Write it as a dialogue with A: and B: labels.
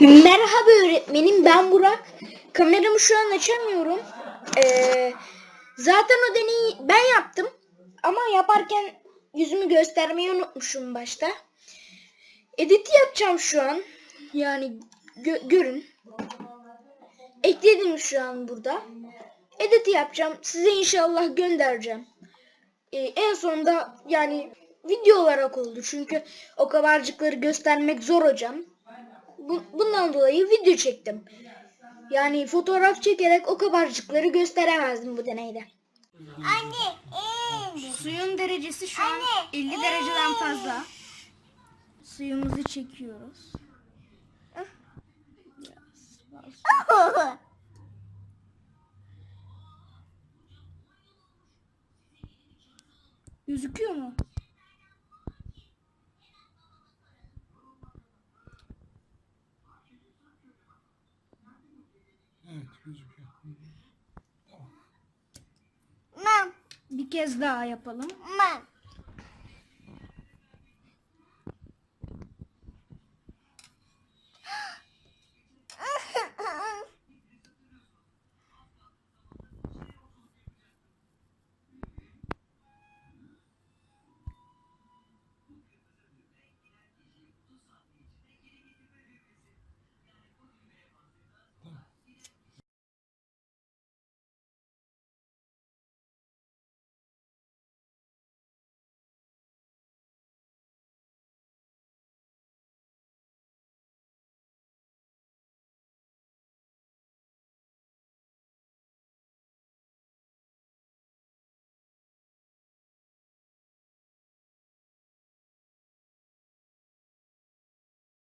A: Merhaba öğretmenim ben Burak. Kameramı şu an açamıyorum. Ee, zaten o deneyi ben yaptım. Ama yaparken yüzümü göstermeyi unutmuşum başta. Editi yapacağım şu an. Yani gö- görün. Ekledim şu an burada. Editi yapacağım. Size inşallah göndereceğim. Ee, en sonunda yani video olarak oldu. Çünkü o kabarcıkları göstermek zor hocam. Bu- bundan dolayı video çektim. Yani fotoğraf çekerek o kabarcıkları gösteremezdim bu deneyde.
B: Anne. ee.
A: Suyun derecesi şu an
B: Anne.
A: 50 dereceden fazla. Suyumuzu çekiyoruz. Gözüküyor mu?
C: Gözüküyor.
B: Mam.
A: Bir kez daha yapalım.
B: Mam.